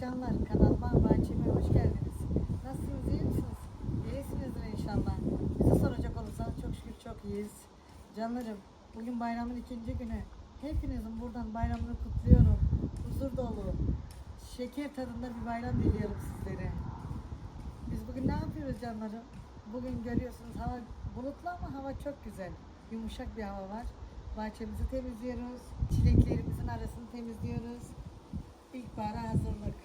Merhaba canlar, kanalıma, bahçeme hoş geldiniz. Nasılsınız, iyi misiniz? İyisinizdir inşallah. Bizi soracak olursanız çok şükür çok iyiyiz. Canlarım, bugün bayramın ikinci günü. Hepinizin buradan bayramını kutluyorum. Huzur dolu, şeker tadında bir bayram diliyorum sizlere. Biz bugün ne yapıyoruz canlarım? Bugün görüyorsunuz hava bulutlu ama hava çok güzel. Yumuşak bir hava var. Bahçemizi temizliyoruz. Çileklerimizin arasını temizliyoruz. İlkbahara hazırlık.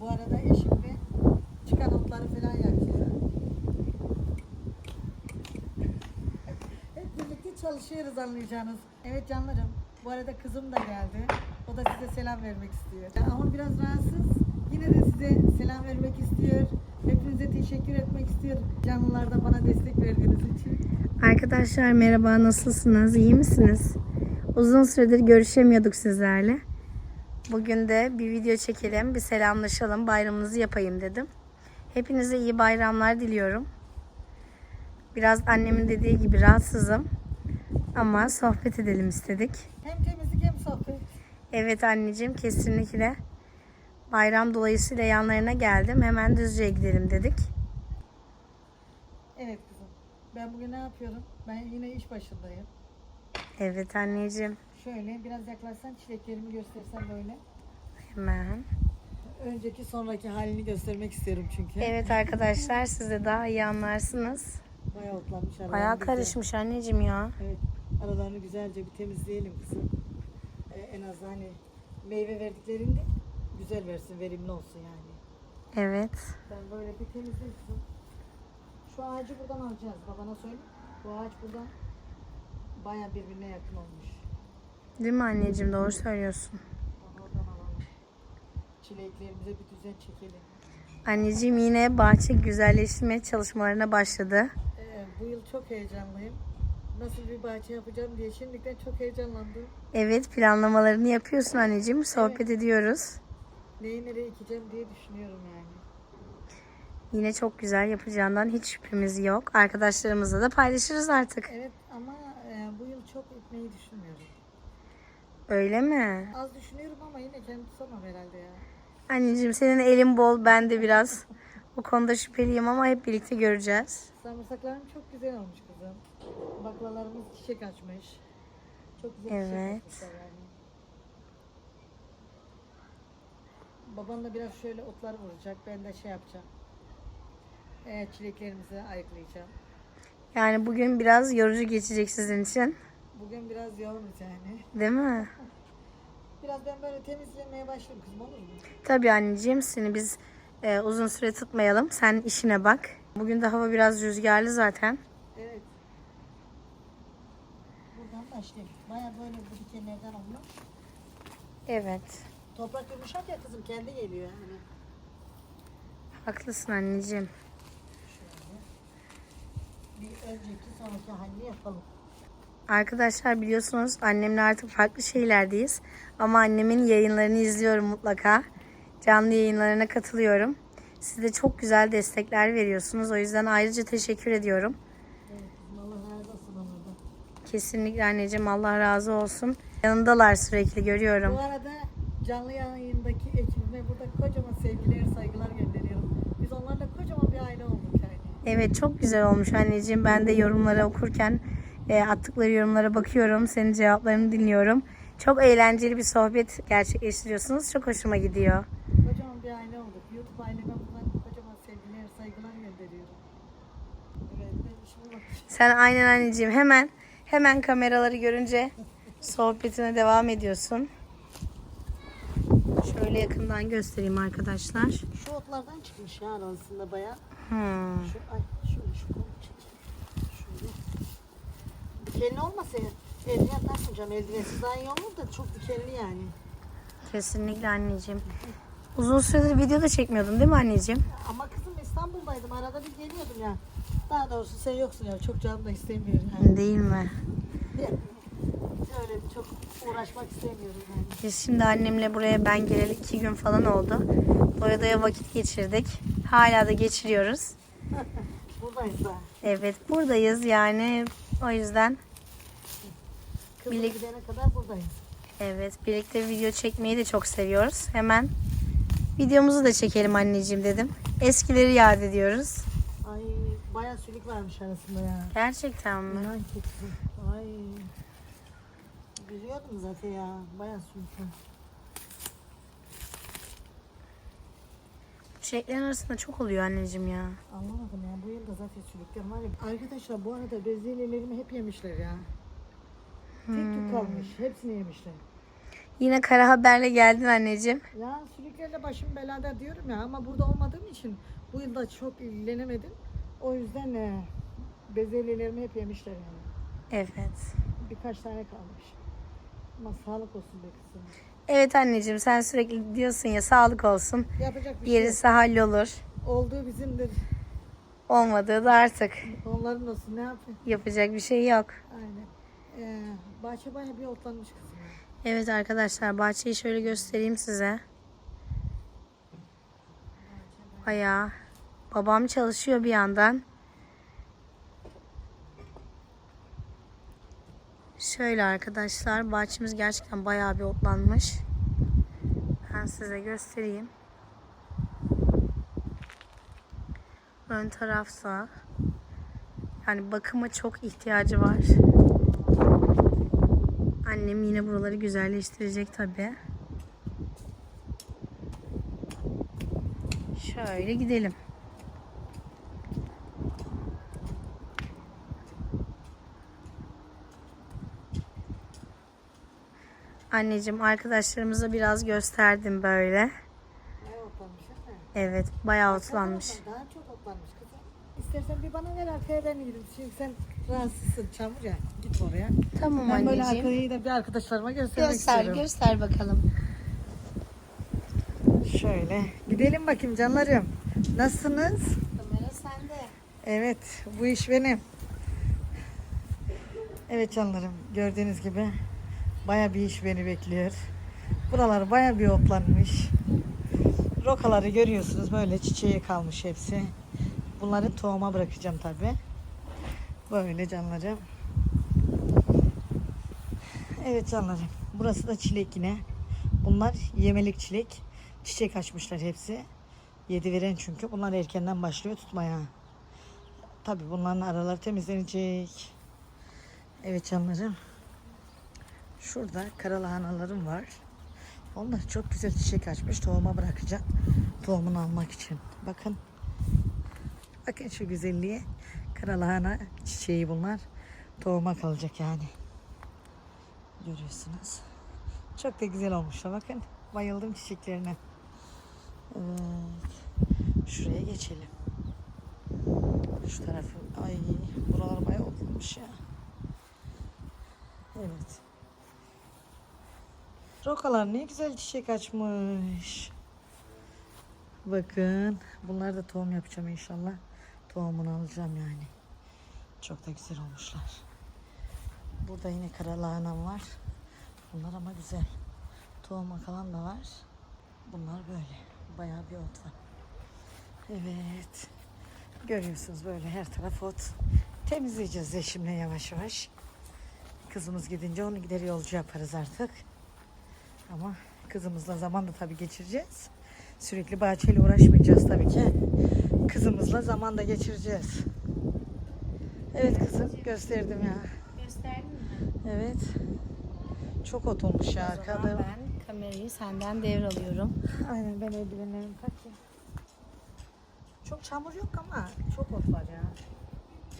Bu arada eşim de çıkan otları falan yakıyor. Hep birlikte çalışıyoruz anlayacağınız. Evet canlarım. Bu arada kızım da geldi. O da size selam vermek istiyor. Ama biraz rahatsız. Yine de size selam vermek istiyor. Hepinize teşekkür etmek istiyor. Canlılarda bana destek verdiğiniz için. Arkadaşlar merhaba nasılsınız? İyi misiniz? Uzun süredir görüşemiyorduk sizlerle. Bugün de bir video çekelim, bir selamlaşalım, bayramınızı yapayım dedim. Hepinize iyi bayramlar diliyorum. Biraz annemin dediği gibi rahatsızım. Ama sohbet edelim istedik. Hem temizlik hem sohbet. Evet anneciğim kesinlikle. Bayram dolayısıyla yanlarına geldim. Hemen Düzce'ye gidelim dedik. Evet kızım. Ben bugün ne yapıyorum? Ben yine iş başındayım. Evet anneciğim. Şöyle biraz yaklaşsan çileklerimi göstersem böyle. Hemen. Önceki sonraki halini göstermek istiyorum çünkü. Evet arkadaşlar siz de daha iyi anlarsınız. Bayağı otlanmış aralarını. Bayağı güzel- karışmış anneciğim ya. Evet. Aralarını güzelce bir temizleyelim kızım. Ee, en az hani meyve verdiklerinde güzel versin, verimli olsun yani. Evet. Ben böyle bir temizleyeyim kızım. Şu ağacı buradan alacağız. Babana söyle. Bu ağaç buradan bayağı birbirine yakın olmuş. Değil mi anneciğim doğru söylüyorsun. Çileklerimize bir düzen çekelim. Anneciğim yine bahçe güzelleştirme çalışmalarına başladı. Ee, bu yıl çok heyecanlıyım. Nasıl bir bahçe yapacağım diye şimdiden çok heyecanlandım. Evet planlamalarını yapıyorsun anneciğim. Sohbet ediyoruz. Neyi nereye ekeceğim diye düşünüyorum yani. Yine çok güzel yapacağından hiç şüphemiz yok. Arkadaşlarımızla da paylaşırız artık. Evet ama e, bu yıl çok ekmeği düşünmüyorum. Öyle mi? Az düşünüyorum ama yine kendi tutamam herhalde ya. Anneciğim senin elin bol ben de biraz o konuda şüpheliyim ama hep birlikte göreceğiz. Sarımsaklarım çok güzel olmuş kızım. Baklalarımız çiçek açmış. Çok güzel Evet. çiçek açmışlar yani. Baban da biraz şöyle otlar vuracak. Ben de şey yapacağım. E, çileklerimizi ayıklayacağım. Yani bugün biraz yorucu geçecek sizin için. Bugün biraz yoğunuz yani. Değil mi? Biraz ben böyle temizlemeye başlayayım kızım olur mu? Tabii anneciğim seni biz e, uzun süre tutmayalım. Sen işine bak. Bugün de hava biraz rüzgarlı zaten. Evet. Buradan başlayayım. Baya böyle bu dikenlerden olmuş. Evet. Toprak yumuşak ya kızım kendi geliyor yani. Haklısın anneciğim. Şöyle. Bir önceki sonraki halini yapalım. Arkadaşlar biliyorsunuz annemle artık farklı şeylerdeyiz. Ama annemin yayınlarını izliyorum mutlaka. Canlı yayınlarına katılıyorum. Siz de çok güzel destekler veriyorsunuz. O yüzden ayrıca teşekkür ediyorum. Kesinlikle anneciğim Allah razı olsun. Yanındalar sürekli görüyorum. Bu arada canlı yayındaki ekibime burada kocaman sevgiler, saygılar gönderiyorum. Biz onlarla kocaman bir aile olduk yani. Evet çok güzel olmuş anneciğim. Ben de yorumları okurken e, attıkları yorumlara bakıyorum. Senin cevaplarını dinliyorum. Çok eğlenceli bir sohbet gerçekleştiriyorsunuz. Çok hoşuma gidiyor. Kocaman bir aile olduk. YouTube aileme buradan kocaman sevgiler, saygılar gönderiyorum. Evet ben. Sen aynen anneciğim hemen hemen kameraları görünce sohbetine devam ediyorsun. Şöyle yakından göstereyim arkadaşlar. Şu otlardan çıkmış ya arasında bayağı. Hmm. Şu, ay şöyle şu kolu çekeyim. Dikenli olmasa eldiven canım? Eldivensiz daha iyi olur da çok dikenli yani. Kesinlikle anneciğim. Uzun süredir video da çekmiyordun değil mi anneciğim? Ama kızım İstanbul'daydım. Arada bir geliyordum ya. Daha doğrusu sen yoksun ya. Çok canım da istemiyorum yani. Değil mi? Öyle çok uğraşmak istemiyorum yani. Biz şimdi annemle buraya ben geleli iki gün falan oldu. Doya vakit geçirdik. Hala da geçiriyoruz. Buradayız daha. Evet buradayız yani o yüzden Kızım Birlik- gidene kadar buradayız. evet birlikte video çekmeyi de çok seviyoruz. Hemen Videomuzu da çekelim anneciğim dedim. Eskileri yad ediyoruz. Ay bayağı sülük varmış arasında ya. Gerçekten mi? İnan. Ay. Biliyordum zaten ya. Bayağı sülük var. Çiçeklerin arasında çok oluyor anneciğim ya. Anlamadım ya. Bu yılda zaten sülükler var ya. Arkadaşlar bu arada bezelyelerimi hep yemişler ya. Tek tük kalmış. Hepsini yemişler. Yine kara haberle geldin anneciğim. Ya sülüklerle başım belada diyorum ya ama burada olmadığım için bu yılda çok ilgilenemedim. O yüzden e, bezelyelerimi hep yemişler yani. Evet. Birkaç tane kalmış. Ama sağlık olsun be kızım. Evet anneciğim sen sürekli diyorsun ya sağlık olsun. Yapacak bir şey. Gerisi hallolur. Olduğu bizimdir. Olmadığı da artık Onların olsun ne yapayım? yapacak bir şey yok. Aynen. Ee, bahçe bayağı bir otlanmış kızım. Evet arkadaşlar bahçeyi şöyle göstereyim size. Bayağı. Babam çalışıyor bir yandan. Şöyle arkadaşlar bahçemiz gerçekten bayağı bir otlanmış. Ben size göstereyim. Ön tarafta yani bakıma çok ihtiyacı var. Annem yine buraları güzelleştirecek tabi. Şöyle gidelim. Anneciğim arkadaşlarımıza biraz gösterdim böyle. Bayağı otlanmış değil mi? Evet bayağı otlanmış. Daha çok otlanmış kızım. İstersen bir bana ver arkaya ben gidelim. Çünkü sen rahatsızsın çamur ya. Git oraya. Tamam Ben böyle anneciğim. arkayı da bir arkadaşlarıma göstermek Göster istiyorum. göster bakalım. Şöyle. Gidelim bakayım canlarım. Nasılsınız? Kamera sende. Evet, bu iş benim. Evet canlarım, gördüğünüz gibi baya bir iş beni bekliyor. Buralar baya bir otlanmış. Rokaları görüyorsunuz böyle çiçeği kalmış hepsi. Bunları tohuma bırakacağım tabi. Böyle canlarım. Evet canlarım, burası da çilek yine. Bunlar yemelik çilek. Çiçek açmışlar hepsi. Yedi veren çünkü. Bunlar erkenden başlıyor tutmaya. Tabi bunların araları temizlenecek. Evet canlarım. Şurada karalahanalarım var. Onlar çok güzel çiçek açmış. Tohuma bırakacağım. Tohumunu almak için. Bakın. Bakın şu güzelliğe. Karalahana çiçeği bunlar. Tohuma kalacak yani. Görüyorsunuz. Çok da güzel olmuşlar. Bakın. Bayıldım çiçeklerine. Evet. Şuraya geçelim. Şu tarafı. Ay buralar bayağı otlamış ya. Evet. Rokalar ne güzel çiçek açmış. Bakın. Bunlar da tohum yapacağım inşallah. Tohumunu alacağım yani. Çok da güzel olmuşlar. Burada yine kara lahanam var. Bunlar ama güzel. Tohuma kalan da var. Bunlar böyle. Bayağı bir ot var. Evet. Görüyorsunuz böyle her taraf ot. Temizleyeceğiz eşimle yavaş yavaş. Kızımız gidince onu gider yolcu yaparız artık. Ama kızımızla zaman da tabii geçireceğiz. Sürekli bahçeyle uğraşmayacağız tabii ki. Kızımızla zaman da geçireceğiz. Evet kızım gösterdim ya. Gösterdin mi? Evet. Çok ot olmuş ya arkada. ben kamerayı senden devralıyorum. Aynen ben eldivenlerimi takayım. Çok çamur yok ama çok ot var ya.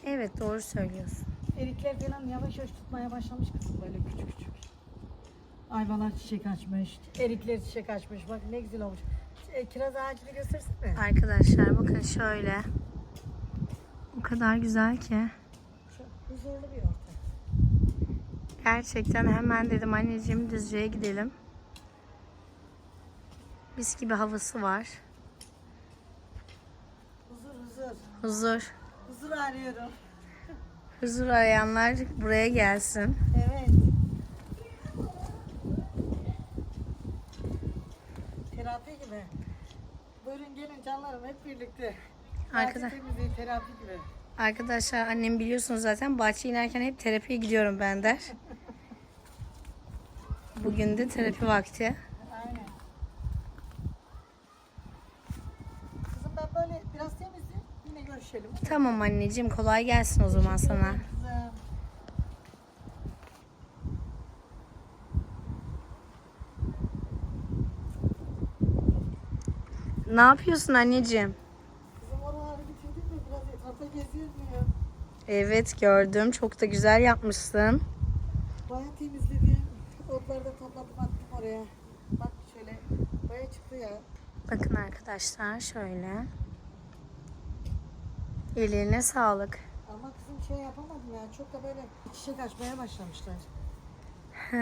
Evet doğru söylüyorsun. Erikler falan yavaş yavaş tutmaya başlamış kızım böyle küçük küçük. Ayvalar çiçek açmış. Erikler çiçek açmış. Bak ne güzel olmuş. E, kiraz ağacını göstersene. Arkadaşlar bakın şöyle. O kadar güzel ki. Çok huzurlu bir ortam. Gerçekten hemen dedim anneciğim Düzce'ye gidelim. Mis gibi havası var. Huzur huzur. Huzur. Huzur arıyorum. Huzur arayanlar buraya gelsin. gibi. Buyurun gelin canlarım hep birlikte. Arkadaşlar. Temizliği terapi gibi. Arkadaşlar annem biliyorsunuz zaten bahçe inerken hep terapiye gidiyorum ben der. Bugün de terapi vakti. Aynen. Kızım ben böyle biraz temizim. Yine görüşelim. Tamam anneciğim kolay gelsin o zaman sana. Kızım. Ne yapıyorsun anneciğim? Kızım oraları bitirdik mi? Biraz etrafta geziyoruz ya? Evet gördüm. Çok da güzel yapmışsın. Bayağı temizledim. Otları da topladım attım oraya. Bak şöyle bayağı çıktı ya. Bakın arkadaşlar şöyle. Ellerine sağlık. Ama kızım şey yapamadım ya. Çok da böyle çiçek açmaya başlamışlar. He,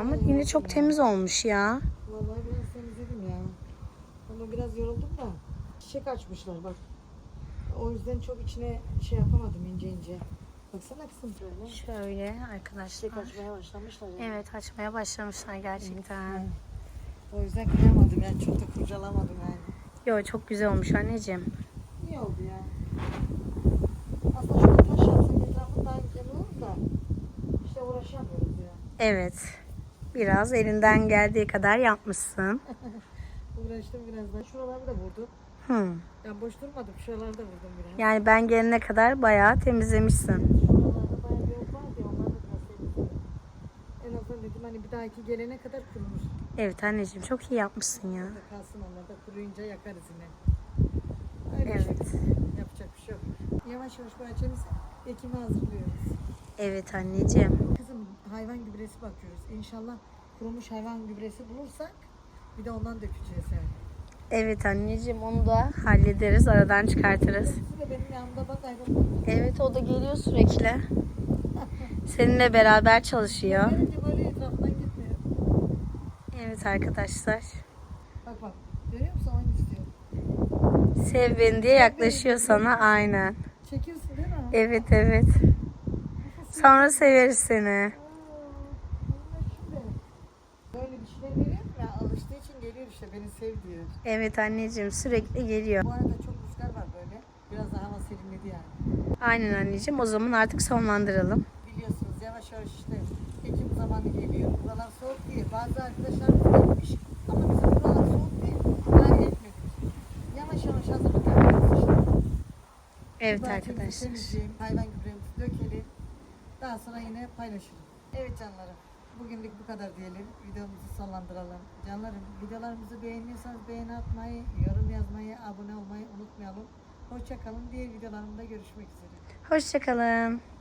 ama yine çok temiz olmuş ya. Vallahi biraz temizledim. Ama biraz yoruldum da. Çiçek açmışlar bak. O yüzden çok içine şey yapamadım ince ince. Baksana kızım şöyle. Şöyle arkadaşlar. Çiçek açmaya başlamışlar ya. Evet açmaya başlamışlar gerçekten. O yüzden kıyamadım yani çok da kurcalamadım yani. Yo çok güzel olmuş anneciğim. İyi oldu ya. Aslında şurada taş da işte uğraşamıyoruz ya. Evet. Biraz elinden geldiği kadar yapmışsın. Uğraştım biraz da. Şuraları da vurdum. Hı. Yani boş durmadım. Şuraları da vurdum biraz. Yani ben gelene kadar bayağı temizlemişsin. Şuralarda bayağı bir ot vardı ya onları da biraz temizledim. En azından dedim hani bir dahaki gelene kadar kurumuş. Evet anneciğim çok iyi yapmışsın ya. Orada kalsın onlar da kuruyunca yakarız yine. Öyle Evet. işte. Yapacak bir şey yok. Yavaş yavaş bahçemizi ekime hazırlıyoruz. Evet anneciğim. Kızım hayvan gübresi bakıyoruz. İnşallah kurumuş hayvan gübresi bulursak bir de ondan dökeceğiz yani. Evet anneciğim onu da hallederiz. Aradan çıkartırız. Siz de benim yanımda bak hayvan. Evet o da geliyor sürekli. Seninle beraber çalışıyor. Böyle gitmiyor. Evet arkadaşlar. Bak bak. Görüyor musun? Onu istiyor. Sev beni diye yaklaşıyor sana aynen. Çekiyorsun değil mi? Evet evet. Sonra severiz seni. Aa, Allah şimdi. Böyle bir şeyler veriyorum ya alıştığı için geliyor işte beni sev diyor. Evet anneciğim sürekli geliyor. Bu arada çok rüzgar var böyle. Biraz daha hava serinledi yani. Aynen anneciğim o zaman artık sonlandıralım. Biliyorsunuz yavaş yavaş işte Ekim zamanı geliyor. Buralar soğuk değil. Bazı arkadaşlar gitmiş ama bizim buralar soğuk değil. Daha etmedik. Yavaş yavaş hazırlık yapıyoruz işte. Evet Bahçemizi arkadaşlar. hayvan gübremizi dökelim. Daha sonra yine paylaşırım. Evet canlarım. Bugünlük bu kadar diyelim. Videomuzu sonlandıralım. Canlarım videolarımızı beğeniyorsanız beğeni atmayı, yorum yazmayı, abone olmayı unutmayalım. Hoşçakalın. Diğer videolarımda görüşmek üzere. Hoşçakalın.